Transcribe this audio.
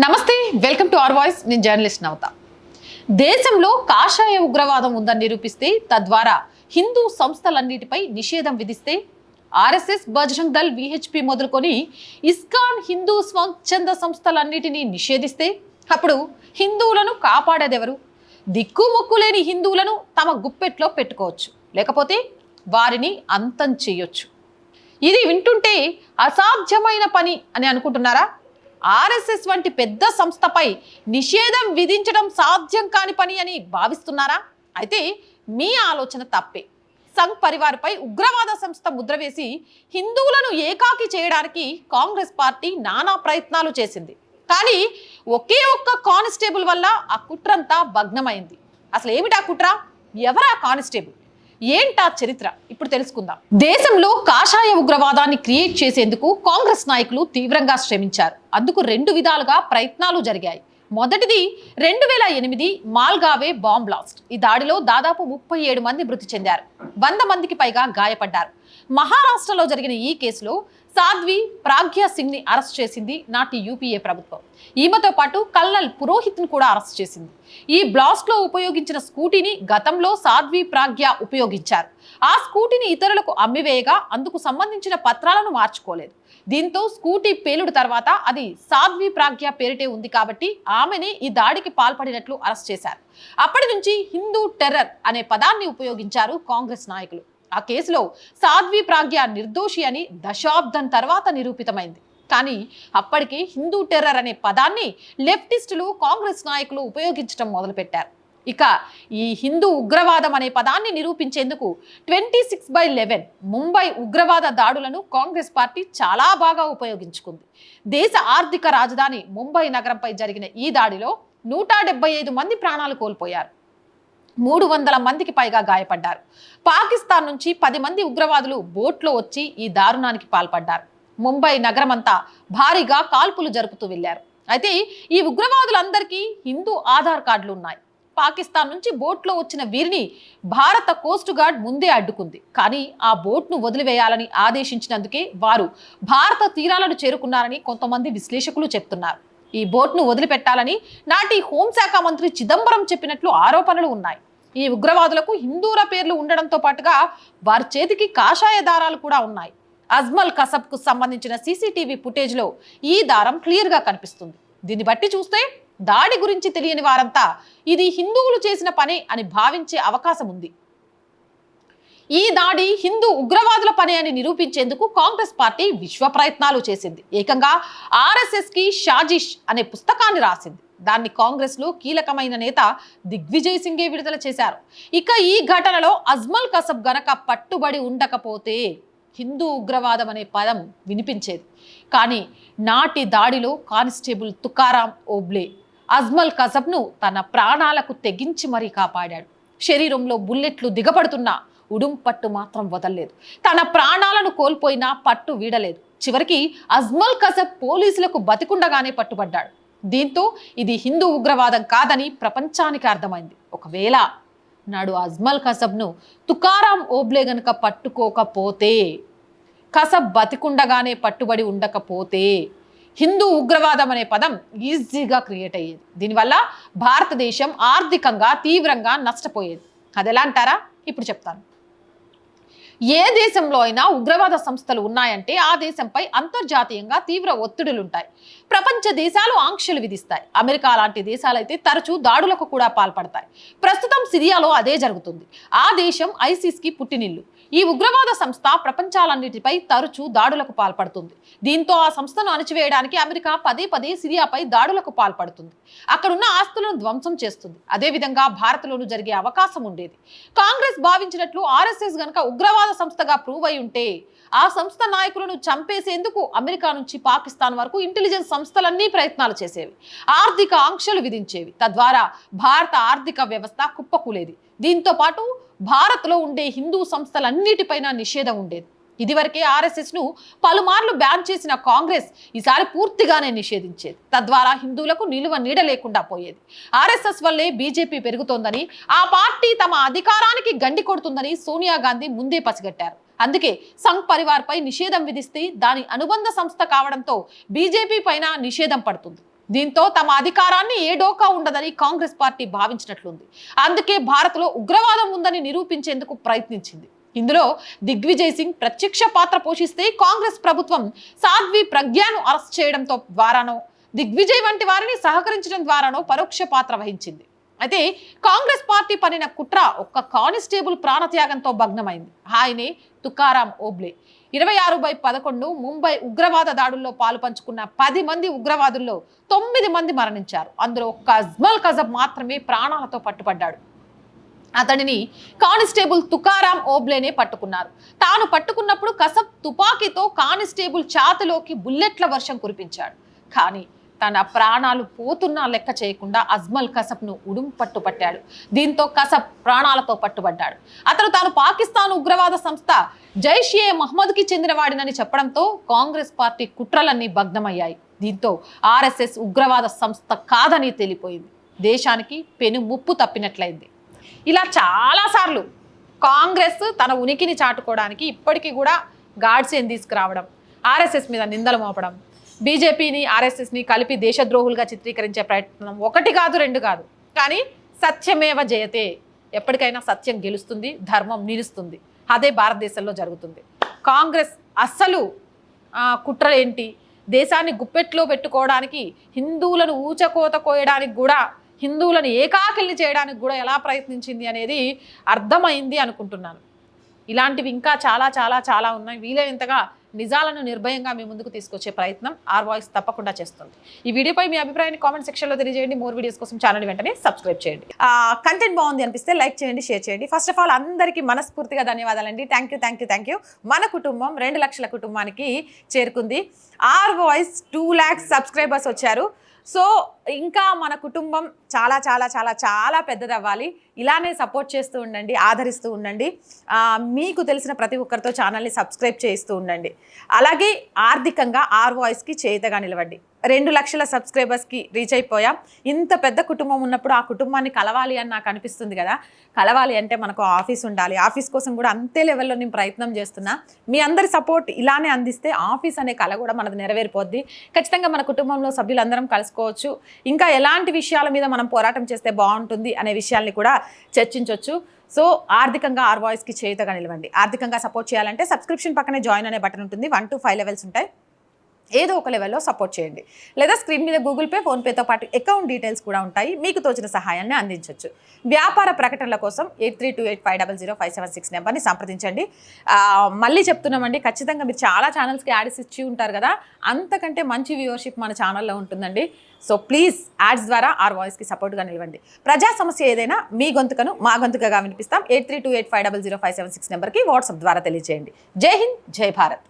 నమస్తే welcome to our voice. నేను journalist నవత. దేశంలో కాషాయ ఉగ్రవాదం ఉందని నిరూపిస్తే తద్వారా హిందూ సంస్థలన్నిటిపై నిషేధం విధిస్తే ఆర్ఎస్ఎస్ బజరంగ్ దళ్ విహెచ్పి మొదలుకొని ఇస్కాన్ హిందూ స్వచ్ఛంద సంస్థలన్నిటినీ నిషేధిస్తే అప్పుడు హిందువులను కాపాడేదెవరు? దిక్కుముక్కు లేని హిందువులను తమ గుప్పెట్లో పెట్టుకోవచ్చు. లేకపోతే వారిని అంతం చేయొచ్చు. ఇది వింటుంటే అసాధ్యమైన పని అని అనుకుంటున్నారా? ఆర్ఎస్ఎస్ వంటి పెద్ద సంస్థపై నిషేధం విధించడం సాధ్యం కాని పని అని భావిస్తున్నారా? అయితే మీ ఆలోచన తప్పే. సంఘ్ పరివార్పై ఉగ్రవాద సంస్థ ముద్ర వేసి హిందువులను ఏకాకి చేయడానికి కాంగ్రెస్ పార్టీ నానా ప్రయత్నాలు చేసింది. కానీ ఒకే ఒక్క కానిస్టేబుల్ వల్ల ఆ కుట్రంతా భగ్నమైంది. అసలు ఏమిటా కుట్ర? ఎవరా కానిస్టేబుల్? ఏంటా చరిత్ర? ఇప్పుడు తెలుసుకుందాం. దేశంలో కాషాయ ఉగ్రవాదాన్ని క్రియేట్ చేసేందుకు కాంగ్రెస్ నాయకులు తీవ్రంగా శ్రమించారు. అందుకు రెండు విధాలుగా ప్రయత్నాలు జరిగాయి. మొదటిది రెండు వేల ఎనిమిది మాల్గావే బాంబ్ బ్లాస్ట్. ఈ దాడిలో దాదాపు ముప్పై ఏడు మంది మృతి చెందారు. వంద మందికి పైగా గాయపడ్డారు. మహారాష్ట్రలో జరిగిన ఈ కేసులో సాధ్వి ప్రాగ్యా సింగ్ని అరెస్ట్ చేసింది నాటి యూపీఏ ప్రభుత్వం. ఈమెతో పాటు కల్నల్ పురోహిత్ను కూడా అరెస్ట్ చేసింది. ఈ బ్లాస్ట్లో ఉపయోగించిన స్కూటీని గతంలో సాధ్వి ప్రాగ్య ఉపయోగించారు. ఆ స్కూటీని ఇతరులకు అమ్మివేయగా అందుకు సంబంధించిన పత్రాలను మార్చుకోలేదు. దీంతో స్కూటీ పేలుడు తర్వాత అది సాధ్వి ప్రాగ్య పేరిటే ఉంది కాబట్టి ఆమెని ఈ దాడికి పాల్పడినట్లు అరెస్ట్ చేశారు. అప్పటి నుంచి హిందూ టెర్రర్ అనే పదాన్ని ఉపయోగించారు కాంగ్రెస్ నాయకులు. ఆ కేసులో సాధ్వి ప్రాగ్య నిర్దోషి అని దశాబ్దం తర్వాత నిరూపితమైంది. కానీ అప్పటికి హిందూ టెర్రర్ అనే పదాన్ని లెఫ్టిస్టులు కాంగ్రెస్ నాయకులు ఉపయోగించడం మొదలుపెట్టారు. ఇక ఈ హిందూ ఉగ్రవాదం అనే పదాన్ని నిరూపించేందుకు twenty six by eleven Mumbai ఉగ్రవాద దాడులను కాంగ్రెస్ పార్టీ చాలా బాగా ఉపయోగించుకుంది. దేశ ఆర్థిక రాజధాని ముంబై నగరంపై జరిగిన ఈ దాడిలో నూట డెబ్బై ఐదు మంది ప్రాణాలు కోల్పోయారు. మూడు వందల మందికి పైగా గాయపడ్డారు. పాకిస్తాన్ నుంచి పది మంది ఉగ్రవాదులు బోట్లో వచ్చి ఈ దారుణానికి పాల్పడ్డారు. ముంబై నగరమంతా భారీగా కాల్పులు జరుపుతూ వెళ్ళారు అయితే ఈ ఉగ్రవాదులందరికీ హిందూ ఆధార్ కార్డులు ఉన్నాయి పాకిస్తాన్ నుంచి బోట్లో వచ్చిన వీరిని భారత కోస్ట్ గార్డ్ ముందే అడ్డుకుంది. కానీ ఆ బోట్ను వదిలివేయాలని ఆదేశించినందుకే వారు భారత తీరాలను చేరుకున్నారని కొంతమంది విశ్లేషకులు చెప్తున్నారు. ఈ బోట్ను వదిలిపెట్టాలని నాటి హోంశాఖ మంత్రి చిదంబరం చెప్పినట్లు ఆరోపణలు ఉన్నాయి. ఈ ఉగ్రవాదులకు హిందూల పేర్లు ఉండడంతో పాటుగా వారి చేతికి కాషాయ దారాలు కూడా ఉన్నాయి. అజ్మల్ కసబ్కు సంబంధించిన సీసీటీవీ ఫుటేజ్లో ఈ దారం క్లియర్గా కనిపిస్తుంది. దీన్ని బట్టి చూస్తే దాడి గురించి తెలియని వారంతా ఇది హిందువులు చేసిన పని అని భావించే అవకాశం ఉంది. ఈ దాడి హిందూ ఉగ్రవాదుల పని అని నిరూపించేందుకు కాంగ్రెస్ పార్టీ విశ్వ ప్రయత్నాలు చేసింది. ఏకంగా ఆర్ఎస్ఎస్కి షాజిష్ అనే పుస్తకాన్ని రాసింది. దాన్ని కాంగ్రెస్లో కీలకమైన నేత దిగ్విజయ్ సింగే విడుదల చేశారు. ఇక ఈ ఘటనలో అజ్మల్ కసబ్ గనక పట్టుబడి ఉండకపోతే హిందూ ఉగ్రవాదం అనే పదం వినిపించేది. కానీ నాటి దాడిలో కానిస్టేబుల్ తుకారాం ఓబ్లే అజ్మల్ కసబ్ను తన ప్రాణాలకు తెగించి మరీ కాపాడాడు. శరీరంలో బుల్లెట్లు దిగబడుతున్నా ఉడుం పట్టు మాత్రం వదలలేదు. తన ప్రాణాలను కోల్పోయినా పట్టు వీడలేదు. చివరికి అజ్మల్ కసబ్ పోలీసులకు బతికుండగానే పట్టుబడ్డాడు. దీంతో ఇది హిందూ ఉగ్రవాదం కాదని ప్రపంచానికి అర్థమైంది. ఒకవేళ నాడు అజ్మల్ కసబ్ను తుకారాం ఓబ్లే గనుక పట్టుకోకపోతే కసబ్ బతికుండగానే పట్టుబడి ఉండకపోతే హిందూ ఉగ్రవాదం అనే పదం ఈజీగా క్రియేట్ అయ్యేది. దీనివల్ల భారతదేశం ఆర్థికంగా తీవ్రంగా నష్టపోయేది. అది ఎలా అంటారా? ఇప్పుడు చెప్తాను. ఏ దేశంలో అయినా ఉగ్రవాద సంస్థలు ఉన్నాయంటే ఆ దేశంపై అంతర్జాతీయంగా తీవ్ర ఒత్తిడులుంటాయి. ప్రపంచ దేశాలు ఆంక్షలు విధిస్తాయి. అమెరికా లాంటి దేశాలైతే తరచూ దాడులకు కూడా పాల్పడతాయి. ప్రస్తుతం సిరియాలో అదే జరుగుతుంది. ఆ దేశం ఐసిస్కి పుట్టినిల్లు. ఈ ఉగ్రవాద సంస్థ ప్రపంచాలన్నిటిపై తరచూ దాడులకు పాల్పడుతుంది. దీంతో ఆ సంస్థను అణచివేయడానికి అమెరికా పదే పదే సిరియాపై దాడులకు పాల్పడుతుంది. అక్కడున్న ఆస్తులను ధ్వంసం చేస్తుంది. అదేవిధంగా భారత్లోనూ జరిగే అవకాశం ఉండేది. కాంగ్రెస్ భావించినట్లు ఆర్ఎస్ఎస్ గనక ఉగ్రవాద సంస్థగా ప్రూవ్ అయి ఉంటే ఆ సంస్థ నాయకులను చంపేసేందుకు అమెరికా నుంచి పాకిస్తాన్ వరకు ఇంటెలిజెన్స్ సంస్థలన్నీ ప్రయత్నాలు చేసేవి. ఆర్థిక ఆంక్షలు విధించేవి. తద్వారా భారత ఆర్థిక వ్యవస్థ కుప్పకూలేది. దీంతో పాటు భారత్లో ఉండే హిందూ సంస్థలన్నీ అన్నిటిపైన నిషేధం ఉండేది. ఇదివరకే ఆర్ఎస్ఎస్ను పలుమార్లు బ్యాన్ చేసిన కాంగ్రెస్ ఈసారి పూర్తిగానే నిషేధించేది. తద్వారా హిందువులకు నిలువ నీడ లేకుండా పోయేది. ఆర్ఎస్ఎస్ వల్లే బీజేపీ పెరుగుతోందని ఆ పార్టీ తమ అధికారానికి గండి కొడుతుందని సోనియా గాంధీ ముందే పసిగట్టారు. అందుకే సంఘ్ పరివార్ పై నిషేధం విధిస్తే దాని అనుబంధ సంస్థ కావడంతో బీజేపీ పైన నిషేధం పడుతుంది. దీంతో తమ అధికారాన్ని ఏ డోకా ఉండదని కాంగ్రెస్ పార్టీ భావించినట్లుంది. అందుకే భారత్లో ఉగ్రవాదం ఉందని నిరూపించేందుకు ప్రయత్నించింది. ఇందులో దిగ్విజయ్ సింగ్ ప్రత్యక్ష పాత్ర పోషిస్తే కాంగ్రెస్ ప్రభుత్వం సాధ్వి ప్రజ్ఞాను అరెస్ట్ చేయడంతో ద్వారానో దిగ్విజయ్ వంటి వారిని సహకరించడం ద్వారానో పరోక్ష పాత్ర వహించింది. అయితే కాంగ్రెస్ పార్టీ పనిన కుట్ర ఒక్క కానిస్టేబుల్ ప్రాణత్యాగంతో భగ్నమైంది. ఆయనే తుకారాం ఓబ్లే. ఇరవై ఆరు బై పదకొండు ముంబై ఉగ్రవాద దాడుల్లో పాలు పంచుకున్న పది మంది ఉగ్రవాదుల్లో తొమ్మిది మంది మరణించారు. అందులో ఒక్క అజ్మల్ కజబ్ మాత్రమే ప్రాణాలతో పట్టుబడ్డాడు. అతడిని కానిస్టేబుల్ తుకారాం ఓబ్లేనే పట్టుకున్నారు. తాను పట్టుకున్నప్పుడు కసబ్ తుపాకీతో కానిస్టేబుల్ ఛాతిలోకి బుల్లెట్ల వర్షం కురిపించాడు. కానీ తన ప్రాణాలు పోతున్నా లెక్క చేయకుండా అజ్మల్ కసబ్ను ఉడుం పట్టుపట్టాడు దీంతో కసబ్ ప్రాణాలతో పట్టుబడ్డాడు. అతను తాను పాకిస్తాన్ ఉగ్రవాద సంస్థ జైష్ ఏ మహమ్మద్కి చెందినవాడినని చెప్పడంతో కాంగ్రెస్ పార్టీ కుట్రలన్నీ భగ్నమయ్యాయి. దీంతో ఆర్ఎస్ఎస్ ఉగ్రవాద సంస్థ కాదని తేలిపోయింది. దేశానికి పెను ముప్పు తప్పినట్లయింది. ఇలా చాలాసార్లు కాంగ్రెస్ తన ఉనికిని చాటుకోవడానికి ఇప్పటికీ కూడా గాడ్సేని తీసుకురావడం ఆర్ఎస్ఎస్ మీద నిందలు మోపడం బీజేపీని ఆర్ఎస్ఎస్ని కలిపి దేశద్రోహులుగా చిత్రీకరించే ప్రయత్నం ఒకటి కాదు రెండు కాదు. కానీ సత్యమేవ జయతే ఎప్పటికైనా సత్యం గెలుస్తుంది ధర్మం నిలుస్తుంది. అదే భారతదేశంలో జరుగుతుంది. కాంగ్రెస్ అస్సలు కుట్రలేంటి కుట్ర ఏంటి? దేశాన్ని గుప్పెట్లో పెట్టుకోవడానికి హిందువులను ఊచకోత కోయడానికి కూడా హిందువులను ఏకాకిల్ని చేయడానికి కూడా ఎలా ప్రయత్నించింది అనేది అర్థమైంది అనుకుంటున్నాను. ఇలాంటివి ఇంకా చాలా చాలా చాలా ఉన్నాయి. వీలైనంతగా నిజాలను నిర్భయంగా మీ ముందుకు తీసుకొచ్చే ప్రయత్నం ఆర్ వాయిస్ తప్పకుండా చేస్తుంది. ఈ వీడియోపై మీ అభిప్రాయాన్ని కామెంట్ సెక్షన్లో తెలియజేయండి. మోర్ వీడియోస్ కోసం ఛానల్ వెంటనే సబ్స్క్రైబ్ చేయండి. కంటెంట్ బాగుంది అనిపిస్తే లైక్ చేయండి షేర్ చేయండి. ఫస్ట్ ఆఫ్ ఆల్ అందరికీ మనస్ఫూర్తిగా ధన్యవాదాలండి. Thank you thank you thank you మన కుటుంబం రెండు లక్షల కుటుంబానికి చేరుకుంది. Our voice two lakhs subscribers వచ్చారు. సో ఇంకా మన కుటుంబం చాలా చాలా చాలా చాలా పెద్దదవ్వాలి. ఇలానే సపోర్ట్ చేస్తూ ఉండండి ఆదరిస్తూ ఉండండి. మీకు తెలిసిన ప్రతి ఒక్కరితో ఛానల్ని సబ్స్క్రైబ్ చేస్తూ ఉండండి. అలాగే ఆర్థికంగా ఆర్ వాయిస్కి చేతగా నిలవండి. రెండు లక్షల సబ్స్క్రైబర్స్కి రీచ్ అయిపోయాం. ఇంత పెద్ద కుటుంబం ఉన్నప్పుడు ఆ కుటుంబాన్ని కలవాలి అని నాకు అనిపిస్తుంది కదా. కలవాలి అంటే మనకు ఆఫీస్ ఉండాలి. ఆఫీస్ కోసం కూడా అంతే లెవెల్లో నేను ప్రయత్నం చేస్తున్నా. మీ అందరి సపోర్ట్ ఇలానే అందిస్తే ఆఫీస్ అనే కళ కూడా మనది నెరవేరిపోద్ది. ఖచ్చితంగా మన కుటుంబంలో సభ్యులందరం కలుసుకోవచ్చు. ఇంకా ఎలాంటి విషయాల మీద మనం పోరాటం చేస్తే బాగుంటుంది అనే విషయాల్ని కూడా చర్చించవచ్చు సో ఆర్థికంగా ఆర్ వాయిస్కి చేయుతగా నిలవండి. ఆర్థికంగా సపోర్ట్ చేయాలంటే సబ్స్క్రిప్షన్ పక్కనే జాయిన్ అనే బటన్ ఉంటుంది. వన్ టు ఫైవ్ లెవెల్స్ ఉంటాయి. ఏదో ఒక లెవెల్లో సపోర్ట్ చేయండి. లేదా స్క్రీన్ మీద గూగుల్ పే ఫోన్పేతో పాటు అకౌంట్ డీటెయిల్స్ కూడా ఉంటాయి. మీకు తోచిన సహాయాన్ని అందించవచ్చు వ్యాపార ప్రకటనల కోసం eight three two eight five double zero five seven six నెంబర్ని సంప్రదించండి. మళ్ళీ చెప్తున్నామండి ఖచ్చితంగా మీరు చాలా ఛానల్స్కి యాడ్స్ ఇచ్చి ఉంటారు కదా అంతకంటే మంచి వ్యూవర్షిప్ మన ఛానల్లో ఉంటుందండి. సో ప్లీజ్ యాడ్స్ ద్వారా ఆర్ వాయిస్కి సపోర్ట్గా నిలవండి. ప్రజా సమస్య ఏదైనా మీ గొంతుకను మా గొంతుకగా వినిపిస్తాం. Eight three two eight five double zero five seven six నెంబర్కి వాట్సాప్ ద్వారా తెలియజేయండి జై హింద్ జై భారత్.